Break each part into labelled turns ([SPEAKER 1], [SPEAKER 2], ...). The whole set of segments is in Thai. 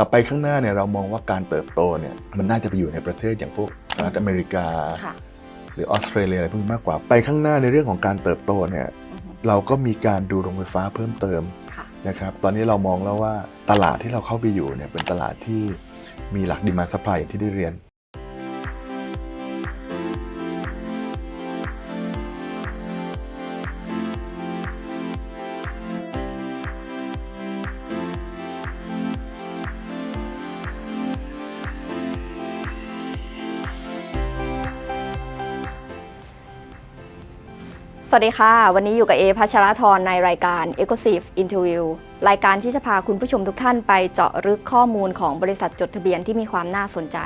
[SPEAKER 1] ต่อไปข้างหน้าเนี่ยเรามองว่าการเติบโตเนี่ยมันน่าจะไปอยู่ในประเทศอย่างพวกสหรัฐอเมริกา
[SPEAKER 2] ค่ะ
[SPEAKER 1] หรือออสเตรเลียอะไรพวกนี้มากกว่า ไปข้างหน้าในเรื่องของการเติบโตเนี่ย
[SPEAKER 2] อือฮึ
[SPEAKER 1] เราก็มีการดูโรงไฟฟ้าเพิ่มเติม
[SPEAKER 2] ค่ะ
[SPEAKER 1] นะครับตอนนี้เรามองแล้วว่าตลาดที่เราเข้าไปอยู่เนี่ยเป็นตลาดที่มีหลักดีมาสปายอย่างที่ได้เรียน
[SPEAKER 2] สวัสดีค่ะ วันนี้อยู่กับเอพัชรธรในรายการ e c o s i v e Interview รายการที่จะพาคุณผู้ชมทุกท่านไปเจาะลึกข้อมูลของบริษัทจดทะเบียนที่มีความน่าสนใจ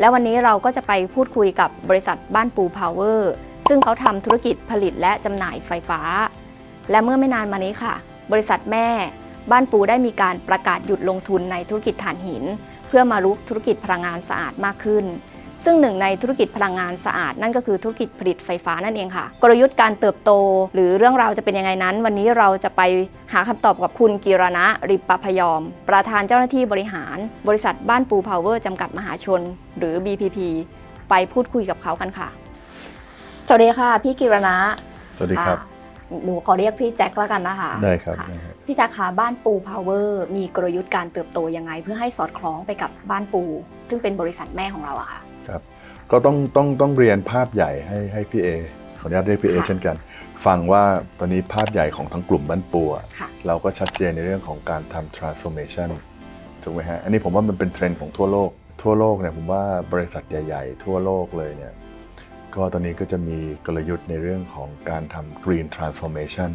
[SPEAKER 2] และวันนี้เราก็จะไปพูดคุยกับบริษัทบ้านปูพาวเวอร์ซึ่งเขาทำธุรกิจผลิตและจำหน่ายไฟฟ้า และเมื่อไม่นานมานี้ค่ะ บริษัทแม่ บ้านปูได้มีการประกาศหยุดลงทุนในธุรกิจถ่านหิน เพื่อมารุกธุรกิจพลังงานสะอาดมากขึ้น ซึ่งหนึ่งในธุรกิจพลังงานสะอาด นั่นก็คือธุรกิจผลิตไฟฟ้านั่นเองค่ะ กลยุทธ์การเติบโต หรือเรื่องราวจะเป็นยังไงนั้น วันนี้เราจะไปหาคำตอบกับคุณกิรณะริปปพยอม ประธานเจ้าหน้าที่บริหาร บริษัทบ้านปูพาวเวอร์จำกัดมหาชน หรือ BPP ไปพูดคุยกับเขากันค่ะ สวัสดีค่ะ พี่กิรณะ
[SPEAKER 1] สวัสดีครับ
[SPEAKER 2] อ่าหนูขอเรียกพี่แจ็คแล้วกันนะคะ
[SPEAKER 1] ได้ครับะได้ครับ
[SPEAKER 2] พี่แจ็คคะบ้านปูพาวเวอร์มีกลยุทธ์การเติบโตยังไง เพื่อให้สอดคล้องไปกับบ้านปู ซึ่งเป็นบริษัทแม่ของเราอะค่ะ
[SPEAKER 1] ครับก็ต้องต้องต้องเรียนภาพใหญ่ให้ให้พี่เอขออนุญาตเรียกพี่เอ
[SPEAKER 2] ค่ะ
[SPEAKER 1] เช่นกัน ฟังว่าตอนนี้ภาพใหญ่ของทั้งกลุ่มบ้านปูอะ
[SPEAKER 2] ค่ะ
[SPEAKER 1] เราก็ชัดเจนในเรื่องของการทำ transformation ถูกไหมฮะ อันนี้ผมว่ามันเป็นเทรนด์ของทั่วโลก ทั่วโลกเนี่ยผมว่าบริษัทใหญ่ ๆ ทั่วโลกเลยเนี่ย ก็ตอนนี้ก็จะมีกลยุทธ์ในเรื่องของการทำ green transformation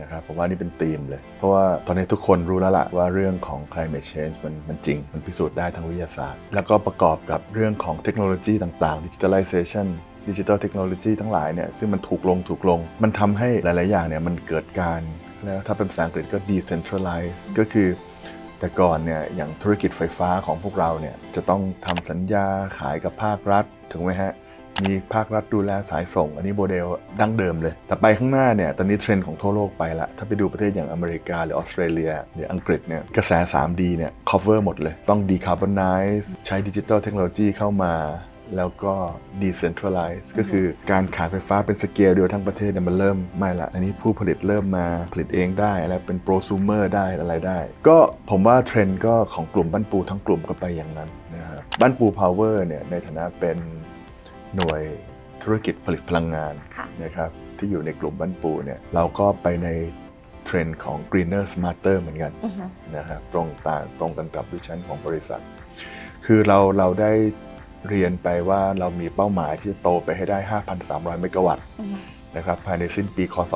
[SPEAKER 1] นะครับผมว่านี่เป็นธีมเลย เพราะว่าตอนนี้ทุกคนรู้แล้วล่ะว่าเรื่องของ climate change มันมันจริง มันพิสูจน์ได้ทางวิทยาศาสตร์ แล้วก็ประกอบกับเรื่องของเทคโนโลยีต่างๆ digitalization ดิจิ t a ลเทคโนโลยีทั้งหลายเนี่ยซึ่งมันถูกลงถูกลง มันทำให้หลาย ๆ อย่างเนี่ยมันเกิดการแล้วถ้าเป็นภาษาอังกฤษก็ decentralize ก็คือแต่ก่อนเนี่ยอย่างธุรกิจไฟฟ้าของพวกเราเนี่ยจะต้องทำสัญญาขายกับภาครัฐถูกไหมฮะ มีภาครัฐดูแลสายส่ง อันนี้โมเดลดั้งเดิมเลย แต่ไปข้างหน้าเนี่ย ตอนนี้เทรนด์ของทั่วโลกไปละ ถ้าไปดูประเทศอย่างอเมริกา หรือออสเตรเลียหรืออังกฤษเนี่ย กระแส 3D เนี่ย cover หมดเลย ต้อง decarbonize ใช้ดิจิ t a ลเทคโนโลยีเข้ามาแล้วก็ decentralize ก็คือการขายไฟฟ้าเป็นสเกลเดียวทั้งประเทศเนี่ยมันเริ่มไม่ละ อันนี้ผู้ผลิตเริ่มมาผลิตเองได้แล้วเป็น prosumer ได้อะไรได้ ก็ผมว่าเทรนด์ก็ของกลุ่มบ้านปูทั้งกลุ่มก็ไปอย่างนั้นนะครับบ้านปู power เนี่ยในฐานะเป็น หน่วยธุรกิจผลิตพลังงาน
[SPEAKER 2] ค่ะ
[SPEAKER 1] นะครับที่อยู่ในกลุ่มบ้านปูเนี่ยเราก็ไปในเทรนด์ของ greener smarter เหมือนกัน
[SPEAKER 2] อือฮึ
[SPEAKER 1] นะครับตรงต่างตรงกันกับวิชั่นของบริษัท คือเราเราได้เรียนไปว่าเรามีเป้าหมายที่จะโตไปให้ได้ 5,300 เมกะวัตต์
[SPEAKER 2] อือฮึ
[SPEAKER 1] นะครับภายในสิ้นปีคศ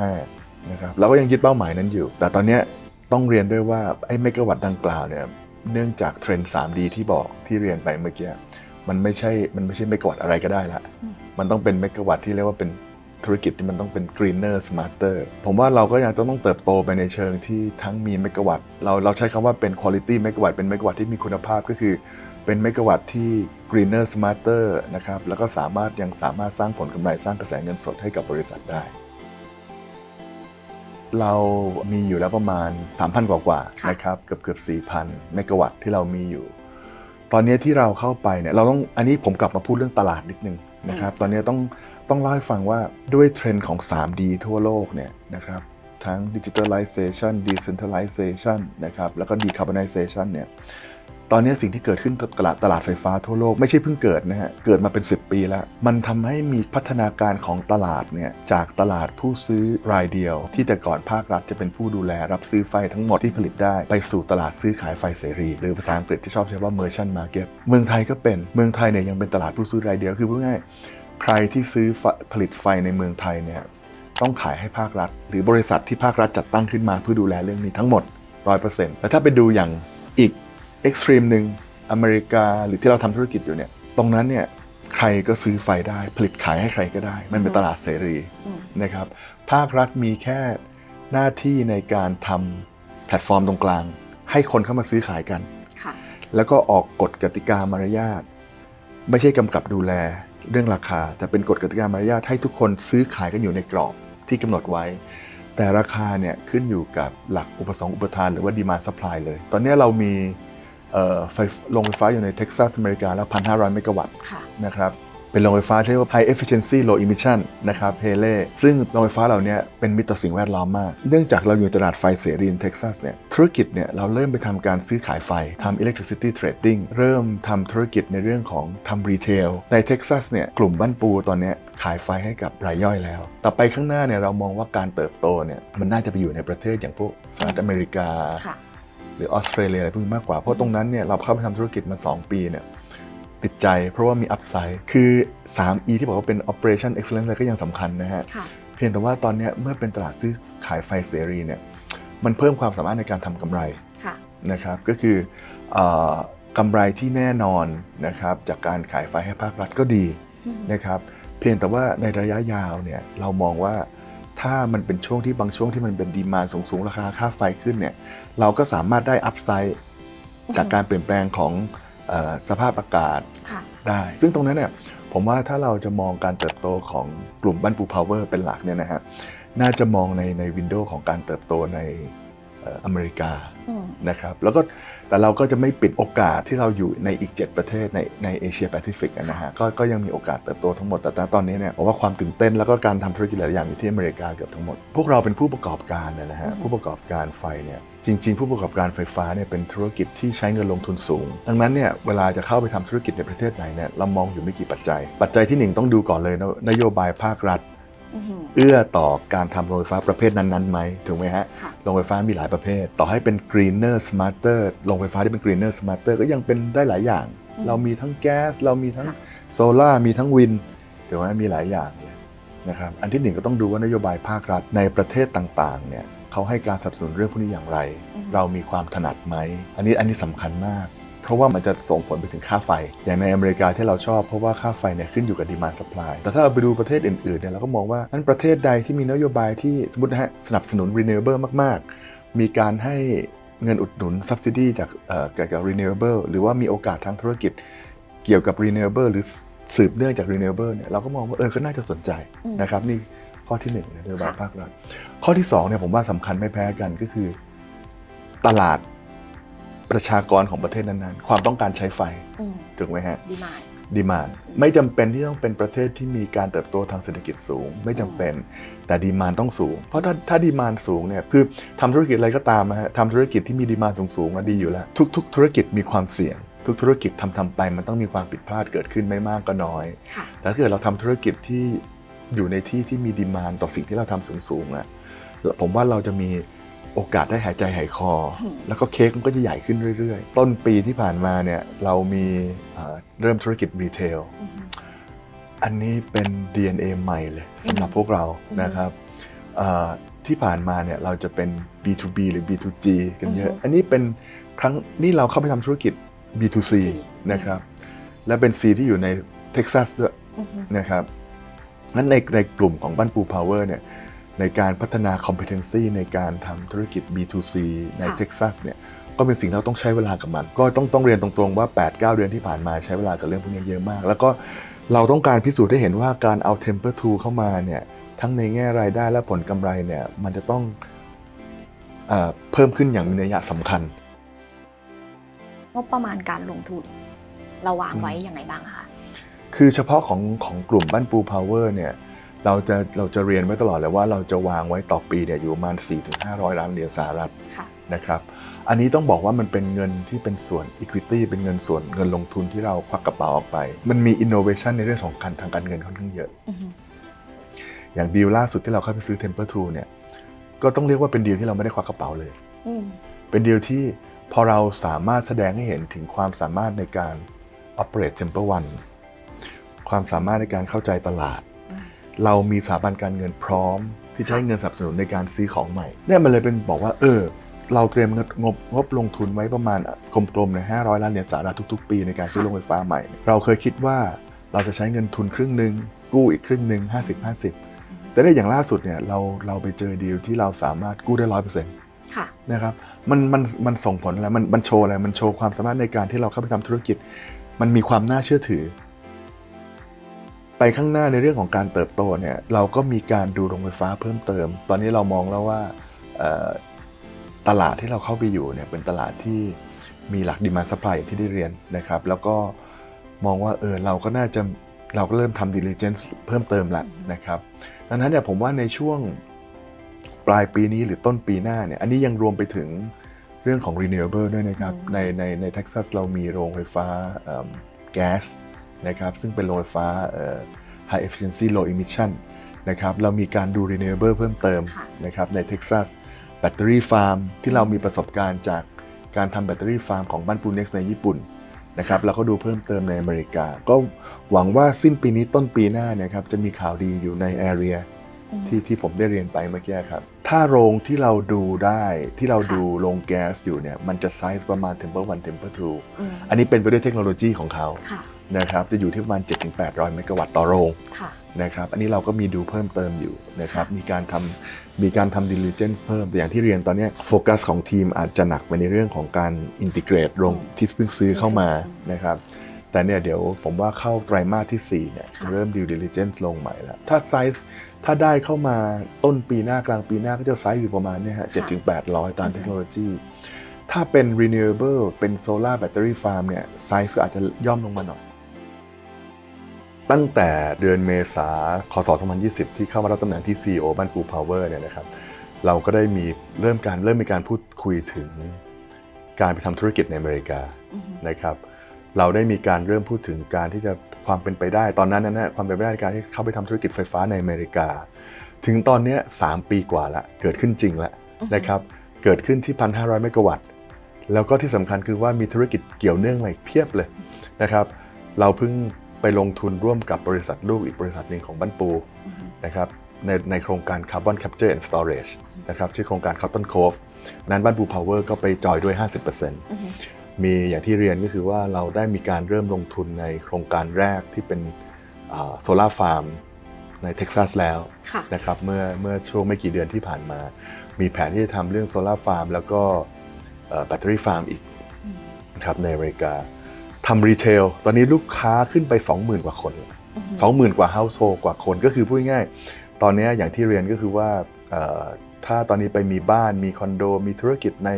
[SPEAKER 1] 2025 นะครับเราก็ยังยึดเป้าหมายนั้นอยู่ แต่ตอนเนี้ยต้องเรียนด้วยว่าไอ้เมกะวัตต์ดังกล่าวเนี่ยเนื่องจากเทรนด์ 3D ที่บอกที่เรียนไปเมื่อกี้ มันไม่ใช่มันไม่ใช่เมกะวัตต์อะไรก็ได้ละมันต้องเป็นเมกะวัตต์ที่เรียกว่าเป็นธุรกิจที่มันต้องเป็น greener smarter ผมว่าเราก็ยังต้องต้องเติบโตไปในเชิงที่ทั้งมีเมกะวัตต์เราเราใช้คำว่าเป็น quality เมกะวัตต์เป็นเมกะวัตต์ที่มีคุณภาพก็คือเป็นเมกะวัตต์ที่ greener smarter นะครับแล้วก็สามารถยังสามารถสร้างผลกำไรสร้างกระแสเงินสดให้กับบริษัทได้ เรามีอยู่แล้วประมาณ 3,000 กว่ากว่าๆ
[SPEAKER 2] ค่ะ
[SPEAKER 1] นะครับเกือบเกือบ4,000 เมกะวัตต์ที่เรามีอยู่ ตอนนี้ที่เราเข้าไปเนี่ยเราต้องอันนี้ผมกลับมาพูดเรื่องตลาดนิดนึงนะครับตอนนี้ต้องต้องเล่าให้ฟังว่าด้วยเทรนด์ของ 3D ทั่วโลกเนี่ยนะครับทั้ง digitalization decentralization นะครับแล้วก็ decarbonization เนี่ย ตอนนี้สิ่งที่เกิดขึ้นกับตลาดตลาดไฟฟ้าทั่วโลกไม่ใช่เพิ่งเกิดนะฮะ เกิดมาเป็น 10 ปีแล้ว มันทำให้มีพัฒนาการของตลาดเนี่ยจากตลาดผู้ซื้อรายเดียว ที่แต่ก่อนภาครัฐจะเป็นผู้ดูแลรับซื้อไฟทั้งหมดที่ผลิตได้ไปสู่ตลาดซื้อขายไฟเสรี หรือภาษาอังกฤษที่ชอบใช้ว่า merchant market เมืองไทยก็เป็นเมืองไทยเนี่ยยังเป็นตลาดผู้ซื้อรายเดียวคือพูดง่ายใครที่ซื้อผลิตไฟในเมืองไทยเนี่ยต้องขายให้ภาครัฐ หรือบริษัทที่ภาครัฐจัดตั้งขึ้นมาเพื่อดูแลเรื่องนี้ทั้งหมด 100%แต่ถ้าไปดูอย่างอีก เอ็กซ์ตรีมหนึ่งอเมริกาหรือที่เราทำธุรกิจอยู่เนี่ย ตรงนั้นเนี่ยใครก็ซื้อไฟได้ ผลิตขายให้ใครก็ได้ มันเป็นตลาดเสรี
[SPEAKER 2] อืม
[SPEAKER 1] นะครับ ภาครัฐมีแค่หน้าที่ในการทำแพลตฟอร์มตรงกลาง ให้คนเข้ามาซื้อขายกัน
[SPEAKER 2] ค่ะ
[SPEAKER 1] แล้วก็ออกกฎกติกามารยาท ไม่ใช่กำกับดูแลเรื่องราคา แต่เป็นกฎกติกามารยาทให้ทุกคนซื้อขายกันอยู่ในกรอบที่กำหนดไว้ แต่ราคาเนี่ยขึ้นอยู่กับหลักอุปสงค์อุปทานหรือว่า demand supply เลย ตอนนี้เรามีเอ่อไฟ โรงไฟฟ้าอยู่ในเท็กซัสอเมริกาแล้ว 1,500 เมกะวัตต์
[SPEAKER 2] ค่ะ
[SPEAKER 1] นะครับเป็นโรงไฟฟ้าที่เรียกว่า high efficiency low emission นะครับ HELE ซึ่งโรงไฟฟ้าเหล่านี้เป็นมิตรต่อสิ่งแวดล้อมมาก เนื่องจากเราอยู่ในตลาดไฟเสรีในเท็กซัสเนี่ยธุรกิจเนี่ยเราเริ่มไปทำการซื้อขายไฟทำ electricity trading เริ่มทำธุรกิจในเรื่องของทำรีเทลในเท็กซัสเนี่ยกลุ่มบ้านปูตอนเนี้ยขายไฟให้กับรายย่อยแล้ว ต่อไปข้างหน้าเนี่ยเรามองว่าการเติบโตเนี่ยมันน่าจะไปอยู่ในประเทศอย่างพวกสหรัฐอเมริกา
[SPEAKER 2] ค่ะ
[SPEAKER 1] หรือออสเตรเลียอะไรพวกนี้มากกว่า เพราะตรงนั้นเนี่ยเราเข้าไปทำธุรกิจมา 2 ปีเนี่ยติดใจเพราะว่ามีอัพไซด์คือ 3E ที่บอกว่าเป็น operation excellence ก็ยังสำคัญนะฮะ
[SPEAKER 2] ค่ะ
[SPEAKER 1] เพียงแต่ว่าตอนเนี้ยเมื่อเป็นตลาดซื้อขายไฟเสรีเนี่ยมันเพิ่มความสามารถในการทำกำไร
[SPEAKER 2] ค่ะ
[SPEAKER 1] นะครับก็คือเออกำไรที่แน่นอนนะครับจากการขายไฟให้ภาครัฐก็ดี
[SPEAKER 2] อืม
[SPEAKER 1] นะครับเพียงแต่ว่าในระยะยาวเนี่ยเรามองว่า ถ้ามันเป็นช่วงที่บางช่วงที่มันเป็นดีมานสูงๆ ราคาค่าไฟขึ้นเนี่ย เราก็สามารถได้อัพไซด์จากการเปลี่ยนแปลงของเออสภาพอากาศ
[SPEAKER 2] ค่ะ
[SPEAKER 1] ได้ ซึ่งตรงนั้นเนี่ยผมว่าถ้าเราจะมองการเติบโตของกลุ่มบ้านปูพาวเวอร์เป็นหลักเนี่ยนะฮะ น่าจะมองในในวินโดว์ของการเติบโตในเอ่ออเมริกา
[SPEAKER 2] อืม
[SPEAKER 1] นะครับแล้วก็แต่เราก็จะไม่ปิดโอกาสที่เราอยู่ในอีก 7 ประเทศในในเอเชียแปซิฟิกนะฮะก็ก็ยังมีโอกาสเติบโตทั้งหมดแต่ตอนนี้เนี่ยผมว่าความตื่นเต้นแล้วก็การทำธุรกิจหลายอย่างอยู่ที่อเมริกาเกือบทั้งหมด พวกเราเป็นผู้ประกอบการนะฮะ
[SPEAKER 2] อืม
[SPEAKER 1] ผู้ประกอบการไฟเนี่ยจริง ๆ ผู้ประกอบการไฟฟ้าเนี่ยเป็นธุรกิจที่ใช้เงินลงทุนสูง ดังนั้นเนี่ยเวลาจะเข้าไปทำธุรกิจในประเทศไหนเนี่ยเรามองอยู่ไม่กี่ปัจจัย ปัจจัยที่หนึ่งต้องดูก่อนเลยนะนโยบายภาครัฐ
[SPEAKER 2] อืม
[SPEAKER 1] เอื้อต่อการทำโรงไฟฟ้าประเภทนั้นๆไหมถูกไหมฮะ
[SPEAKER 2] ค่ะ
[SPEAKER 1] โรงไฟฟ้ามีหลายประเภท ต่อให้เป็น greener smarter โรงไฟฟ้าที่เป็น greener smarter ก็ยังเป็นได้หลายอย่าง
[SPEAKER 2] อืม
[SPEAKER 1] เรามีทั้งแก๊ส เรามีทั้ง
[SPEAKER 2] ค่ะ
[SPEAKER 1] โซลา่ามีทั้งวินถูกไหมมีหลายอย่างเลยนะครับอันที่หนึ่งก็ต้องดูว่านโยบายภาครัฐในประเทศต่างๆเนี่ยเขาให้การสนับสนุนเรื่องพวกนี้อย่างไร
[SPEAKER 2] อืม
[SPEAKER 1] เรามีความถนัดไหม อันนี้อันนี้สำคัญมาก เพราะว่ามันจะส่งผลไปถึงค่าไฟ อย่างในอเมริกาที่เราชอบเพราะว่าค่าไฟเนี่ยขึ้นอยู่กับดีมานสป라이แต่ถ้าเราไปดูประเทศอื่นๆเนี่ยเราก็มองว่านั้นประเทศใดที่มีนโยบายที่สมมตินะฮะสนับสนุน renewable มากๆ มีการให้เงินอุดหนุน subsidy จากเกี่ยวกับ renewable หรือว่ามีโอกาสทางธุรกิจเกี่ยวกับ renewable หรือสืบเนื่องจาก renewable เนี่ยเราก็มองว่าเออก็น่าจะสนใจนะครับนี่ข้อที่หนึ่งนโยบายภาครัฐข้อที่สองเนี่ยผมว่าสำคัญไม่แพ้กันก็คือ ตลาด ประชากรของประเทศนั้นๆ ความต้องการใช้ไฟ
[SPEAKER 2] อืม
[SPEAKER 1] ถูกไหมฮะ
[SPEAKER 2] ดีมาย
[SPEAKER 1] ดีมานไม่จำเป็นที่ต้องเป็นประเทศที่มีการเติบโตทางเศรษฐกิจสูง ไม่จำเป็น แต่ดีมานต้องสูง เพราะถ้าถ้าดีมานสูงเนี่ยคือทำธุรกิจอะไรก็ตามนะฮะทำธุรกิจที่มีดีมานสูงๆอะดีอยู่แล้ว ทุก ๆ ธุรกิจมีความเสี่ยง ทุกธุรกิจทำทำไปมันต้องมีความผิดพลาดเกิดขึ้นไม่มากก็น้อย
[SPEAKER 2] ค่ะ
[SPEAKER 1] แต่ถ้าเกิดเราทำธุรกิจที่อยู่ในที่ที่มีดีมานต่อสิ่งที่เราทำสูงๆอะผมว่าเราจะมี โอกาสได้หายใจหายคอ
[SPEAKER 2] อืม
[SPEAKER 1] แล้วก็เค้กมันก็จะใหญ่ขึ้นเรื่อยๆ ต้นปีที่ผ่านมาเนี่ยเรามีเอ่อเริ่มธุรกิจรีเทล
[SPEAKER 2] อืม
[SPEAKER 1] อันนี้เป็น DNA ใหม่เลยสำหรับพวกเรา
[SPEAKER 2] อืม
[SPEAKER 1] นะครับเอ่อที่ผ่านมาเนี่ยเราจะเป็น B2B หรือ B2G กันเยอะ
[SPEAKER 2] อือฮึ
[SPEAKER 1] อันนี้เป็นครั้งนี่เราเข้าไปทำธุรกิจ B2C
[SPEAKER 2] อืม
[SPEAKER 1] นะครับ และเป็น C ที่อยู่ในเท็กซัสด้วย
[SPEAKER 2] อืม
[SPEAKER 1] นะครับงั้นในในกลุ่มของบ้านปูพาวเวอร์เนี่ย ในการพัฒนา competency ในการทำธุรกิจ B2C ใน
[SPEAKER 2] ค่ะ
[SPEAKER 1] เท็กซัสเนี่ยก็เป็นสิ่งที่เราต้องใช้เวลากับมัน ก็ต้องต้องเรียนตรงๆว่า 8-9 เดือนที่ผ่านมาใช้เวลากับเรื่องพวกนี้เยอะมาก แล้วก็เราต้องการพิสูจน์ให้เห็นว่าการเอา Temper 2เข้ามาเนี่ยทั้งในแง่รายได้และผลกำไรเนี่ยมันจะต้องเออเพิ่มขึ้นอย่างมีนัยสำคัญ
[SPEAKER 2] งบประมาณการลงทุนเราวางไว้ยังไงบ้างคะ
[SPEAKER 1] คือเฉพาะของของกลุ่มบ้านปูพาวเวอร์เนี่ย เราจะเราจะเรียนไว้ตลอดเลยว่าเราจะวางไว้ต่อปีเนี่ยอยู่ประมาณ 4-500 ล้านเหรียญสหรัฐ
[SPEAKER 2] ค่ะ
[SPEAKER 1] นะครับ อันนี้ต้องบอกว่ามันเป็นเงินที่เป็นส่วน Equity เป็นเงินส่วนเงินลงทุนที่เราควักกระเป๋าออกไป มันมี Innovation ในเรื่องของการทางการเงินค่อนข้างเยอะ
[SPEAKER 2] อืม
[SPEAKER 1] อย่างดีลล่าสุดที่เราเข้าไปซื้อ Temper 2เนี่ย ก็ต้องเรียกว่าเป็นดีลที่เราไม่ได้ควักกระเป๋าเลย
[SPEAKER 2] อืม
[SPEAKER 1] เป็นดีลที่พอเราสามารถแสดงให้เห็นถึงความสามารถในการ operate Temper One ความสามารถในการเข้าใจตลาด
[SPEAKER 2] อืม
[SPEAKER 1] เรามีสถาบันการเงินพร้อม ที่จะให้เงินสนับสนุนในการซื้อของใหม่เนี่ยมันเลยเป็นบอกว่า เออ เราเตรียมงบงบลงทุนไว้ประมาณกลมๆใน500 ล้านเหรียญสหรัฐทุกๆ ปีในการซื้อโรงไฟฟ้าใหม่ เราเคยคิดว่าเราจะใช้เงินทุนครึ่งหนึ่งกู้อีกครึ่งหนึ่ง50-50 แต่ได้อย่างล่าสุดเนี่ยเราเราไปเจอดีลที่เราสามารถกู้ได้ร้อยเปอร์เซ็นต์
[SPEAKER 2] ค่ะ
[SPEAKER 1] นะครับมันมันมันส่งผลอะไรมันมันโชว์อะไรมันโชว์ความสามารถในการที่เราเข้าไปทำธุรกิจ มันมีความน่าเชื่อถือ ไปข้างหน้าในเรื่องของการเติบโตเนี่ยเราก็มีการดูโรงไฟฟ้าเพิ่มเติม ตอนนี้เรามองแล้วว่าเอ่อตลาดที่เราเข้าไปอยู่เนี่ยเป็นตลาดที่มีหลักดีมาส supply อย่างที่ได้เรียนนะครับ แล้วก็มองว่าเออเราก็น่าจะเราก็เริ่มทำ diligence เพิ่มเติมละนะครับดังนั้นเนี่ยผมว่าในช่วงปลายปีนี้หรือต้นปีหน้าเนี่ยอันนี้ยังรวมไปถึงเรื่องของ renewable ด้วยนะครับ
[SPEAKER 2] อืม
[SPEAKER 1] ในในในเท็กซัสเรามีโรงไฟฟ้าแก๊ส นะครับซึ่งเป็นโรงไฟฟ้าเอ่อ high efficiency low emission นะครับเรามีการดู renewable เพิ่มเติม
[SPEAKER 2] ค่ะ
[SPEAKER 1] นะครับในเท็กซัสแบตเตอรี่ฟาร์มที่เรามีประสบการณ์จากการทำแบตเตอรี่ฟาร์มของบ้านปูเน็กในญี่ปุ่นนะครับแล้วก็ดูเพิ่มเติมในอเมริกา ก็หวังว่าสิ้นปีนี้ต้นปีหน้าเนะครับจะมีข่าวดีอยู่ใน area
[SPEAKER 2] อืม
[SPEAKER 1] ที่ที่ผมได้เรียนไปเมื่อกี้ครับ ถ้าโรงที่เราดูได้ที่เรา
[SPEAKER 2] ค่ะ
[SPEAKER 1] ดูโรงแก๊สอยู่เนี่ยมันจะไซส์ประมาณ Temper 1 Temper 2
[SPEAKER 2] อืม
[SPEAKER 1] อันนี้เป็นไปด้วยเทคโนโลยีของเขา
[SPEAKER 2] ค่ะ
[SPEAKER 1] นะครับจะอยู่ที่ประมาณ 7-800 เมกะวัตต์ต่อโรง
[SPEAKER 2] ค่ะ
[SPEAKER 1] นะครับอันนี้เราก็มีดูเพิ่มเติมอยู่นะครับ
[SPEAKER 2] ค่ะ
[SPEAKER 1] มีการทำมีการทำ diligence เพิ่มแต่อย่างที่เรียนตอนเนี้ยโฟกัสของทีมอาจจะหนักไปในเรื่องของการ integrate โรงที่เพิ่งซื้อเข้ามานะครับแต่เนี่ยเดี๋ยวผมว่าเข้าไตรมาสที่4เนี่ย
[SPEAKER 2] ค่ะ
[SPEAKER 1] เริ่ม due diligence ลงใหม่แล้วถ้าไซส์ ถ้าได้เข้ามาต้นปีหน้ากลางปีหน้าก็จะไซส์อยู่ประมาณเนี่ยฮะ7ถึง800ตามเทคโนโลยี ถ้าเป็น renewable เป็น solar battery farm เนี่ยไซส์ก็อาจจะย่อมลงมาหน่อย ตั้งแต่เดือนเมษาคศ 2020 ที่เข้ามารับตำแหน่งที่ CEO บ้านปูพาวเวอร์เนี่ยนะครับเราก็ได้มีเริ่มการเริ่มมีการพูดคุยถึงการไปทำธุรกิจในอเมริกา
[SPEAKER 2] อืม
[SPEAKER 1] นะครับเราได้มีการเริ่มพูดถึงการที่จะ ความเป็นไปได้ ตอนนั้นนะนะความเป็นไปได้ในการที่เข้าไปทำธุรกิจไฟฟ้าในอเมริกา ถึงตอนเนี้ย3ปีกว่าละเกิดขึ้นจริงแล้วนะครับเกิดขึ้นที่ 1,500 เมกะวัตต์แล้วก็ที่สำคัญคือว่ามีธุรกิจเกี่ยวเนื่องมาอีกเพียบเลยนะครับเราเพิ่งไปลงทุนร่วมกับบริษัทลูกอีกบริษัทหนึ่งของบ้านปู
[SPEAKER 2] อืม
[SPEAKER 1] นะครับในในโครงการ Carbon Capture and Storage นะครับชื่อโครงการ Cotton Cove นั้นบ้านปู Power ก็ไปจอยด้วย 50%
[SPEAKER 2] อื ม
[SPEAKER 1] มีอย่างที่เรียนก็คือว่าเราได้มีการเริ่มลงทุนในโครงการแรกที่เป็นโซลาร์ฟาร์มในเท็กซัสแล้ว
[SPEAKER 2] ค่ะ
[SPEAKER 1] นะครับเมื่อเมื่อช่วงไม่กี่เดือนที่ผ่านมา มีแผนที่จะทำเรื่องโซลาร์ฟาร์มแล้วก็แบตเตอรี่ฟาร์มอีก
[SPEAKER 2] อืม
[SPEAKER 1] นะครับในอเมริกาทำรีเทลตอนนี้ลูกค้าขึ้นไป 20,000 กว่าคน
[SPEAKER 2] อืม
[SPEAKER 1] สองหมื่นกว่า household กว่าคนก็คือพูดง่ายๆตอนนี้อย่างที่เรียนก็คือว่าเอ่อถ้าตอนนี้ไปมีบ้านมีคอนโด มีธุรกิจใน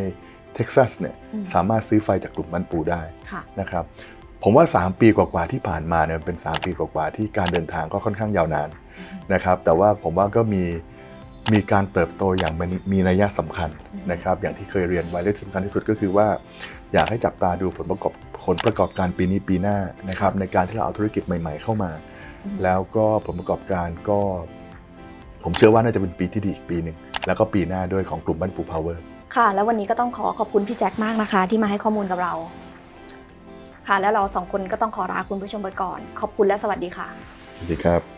[SPEAKER 1] เท็กซัสเนี่ย
[SPEAKER 2] อืม
[SPEAKER 1] สามารถซื้อไฟจากกลุ่มบ้านปูได้
[SPEAKER 2] ค่ะ
[SPEAKER 1] นะครับผมว่า 3 ปีกว่าๆที่ผ่านมาเนี่ยเป็น 3 ปีกว่าๆที่การเดินทางก็ค่อนข้างยาวนานนะครับแต่ว่าผมว่าก็มีมีการเติบโตอย่างมีมีนัยสำคัญนะครับอย่างที่เคยเรียนไว้และที่สำคัญที่สุดก็คือว่า อยากให้จับตาดูผลประกอบผลประกอบการปีนี้ปีหน้านะครับในการที่เราเอาธุรกิจใหม่ ๆ เข้ามา
[SPEAKER 2] อืม
[SPEAKER 1] แล้วก็ผลประกอบการก็ ผมเชื่อว่าน่าจะเป็นปีที่ดีอีกปีหนึ่งแล้วก็ปีหน้าด้วยของกลุ่มบ้านปูพาวเวอร์
[SPEAKER 2] ค่ะ แล้ววันนี้ก็ต้องขอขอบคุณพี่แจ็คมากนะคะ ที่มาให้ข้อมูลกับเรา ค่ะ แล้วเราสองคนก็ต้องขอลาคุณผู้ชมไปก่อน ขอบคุณและสวัสดีค่ะ
[SPEAKER 1] สวัสดีครับ